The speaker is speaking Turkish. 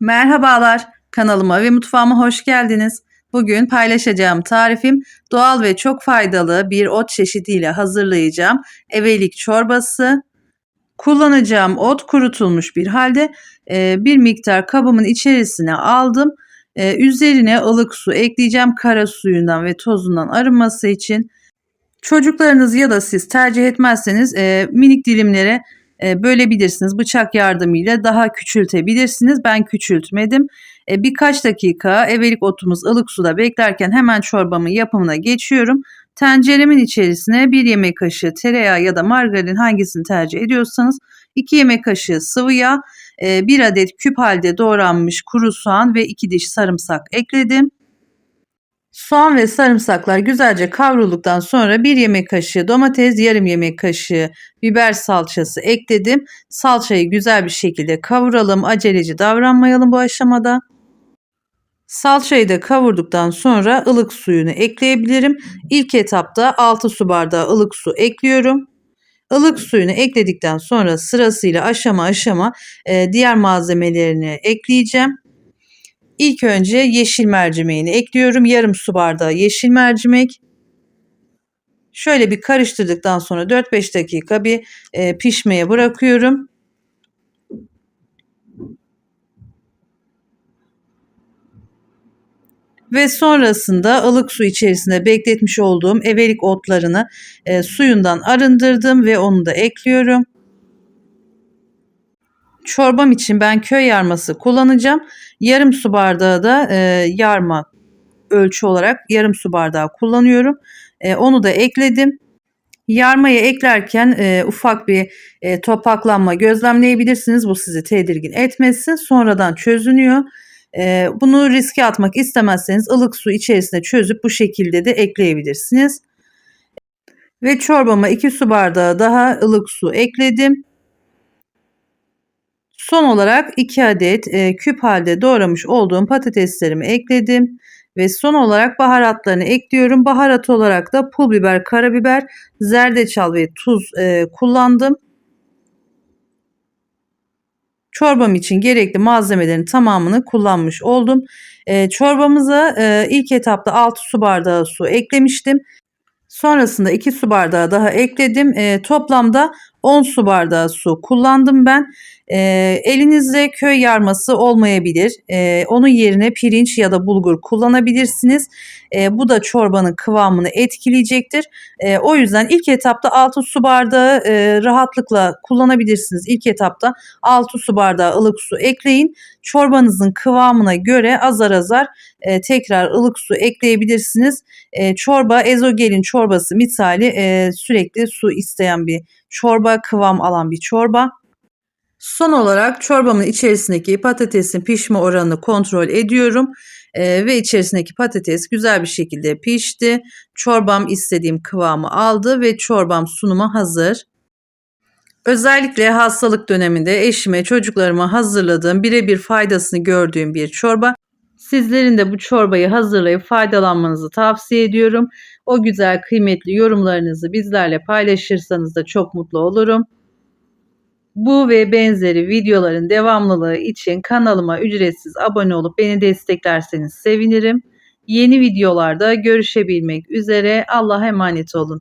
Merhabalar, kanalıma ve mutfağıma hoş geldiniz. Bugün paylaşacağım tarifim doğal ve çok faydalı bir ot çeşidiyle hazırlayacağım evelik çorbası. Kullanacağım ot kurutulmuş bir halde e, bir miktar kabımın içerisine aldım. E, üzerine ılık su ekleyeceğim kara suyundan ve tozundan arınması için. Çocuklarınız ya da siz tercih etmezseniz e, minik dilimlere e, bölebilirsiniz. Bıçak yardımıyla daha küçültebilirsiniz. Ben küçültmedim. E, birkaç dakika evelik otumuz ılık suda beklerken hemen çorbamın yapımına geçiyorum. Tenceremin içerisine bir yemek kaşığı tereyağı ya da margarin hangisini tercih ediyorsanız 2 yemek kaşığı sıvı yağ, 1 adet küp halde doğranmış kuru soğan ve 2 diş sarımsak ekledim. Soğan ve sarımsaklar güzelce kavrulduktan sonra bir yemek kaşığı domates, yarım yemek kaşığı biber salçası ekledim. Salçayı güzel bir şekilde kavuralım. Aceleci davranmayalım bu aşamada. Salçayı da kavurduktan sonra ılık suyunu ekleyebilirim. İlk etapta 6 su bardağı ılık su ekliyorum. Ilık suyunu ekledikten sonra sırasıyla aşama aşama diğer malzemelerini ekleyeceğim. İlk önce yeşil mercimeğini ekliyorum. Yarım su bardağı yeşil mercimek. Şöyle bir karıştırdıktan sonra 4-5 dakika bir e, pişmeye bırakıyorum. Ve sonrasında ılık su içerisinde bekletmiş olduğum evelik otlarını e, suyundan arındırdım ve onu da ekliyorum. Çorbam için ben köy yarması kullanacağım. Yarım su bardağı da e, yarma ölçü olarak yarım su bardağı kullanıyorum. E, onu da ekledim. Yarmayı eklerken e, ufak bir e, topaklanma gözlemleyebilirsiniz. Bu sizi tedirgin etmesin. Sonradan çözünüyor. E, bunu riske atmak istemezseniz ılık su içerisine çözüp bu şekilde de ekleyebilirsiniz. Ve çorbama 2 su bardağı daha ılık su ekledim. Son olarak 2 adet e, küp halde doğramış olduğum patateslerimi ekledim. Ve son olarak baharatlarını ekliyorum. Baharat olarak da pul biber, karabiber, zerdeçal ve tuz e, kullandım. Çorbam için gerekli malzemelerin tamamını kullanmış oldum. E, çorbamıza e, ilk etapta 6 su bardağı su eklemiştim. Sonrasında 2 su bardağı daha ekledim. E, toplamda 10 su bardağı su kullandım ben. E, elinizde köy yarması olmayabilir. E, onun yerine pirinç ya da bulgur kullanabilirsiniz. E, bu da çorbanın kıvamını etkileyecektir. E, o yüzden ilk etapta 6 su bardağı e, rahatlıkla kullanabilirsiniz. İlk etapta 6 su bardağı ılık su ekleyin. Çorbanızın kıvamına göre azar azar e, tekrar ılık su ekleyebilirsiniz. E, çorba ezogelin çorbası misali e, sürekli su isteyen bir çorba, kıvam alan bir çorba. Son olarak çorbamın içerisindeki patatesin pişme oranını kontrol ediyorum. Ee, ve içerisindeki patates güzel bir şekilde pişti. Çorbam istediğim kıvamı aldı ve çorbam sunuma hazır. Özellikle hastalık döneminde eşime, çocuklarıma hazırladığım birebir faydasını gördüğüm bir çorba. Sizlerin de bu çorbayı hazırlayıp faydalanmanızı tavsiye ediyorum. O güzel kıymetli yorumlarınızı bizlerle paylaşırsanız da çok mutlu olurum. Bu ve benzeri videoların devamlılığı için kanalıma ücretsiz abone olup beni desteklerseniz sevinirim. Yeni videolarda görüşebilmek üzere Allah'a emanet olun.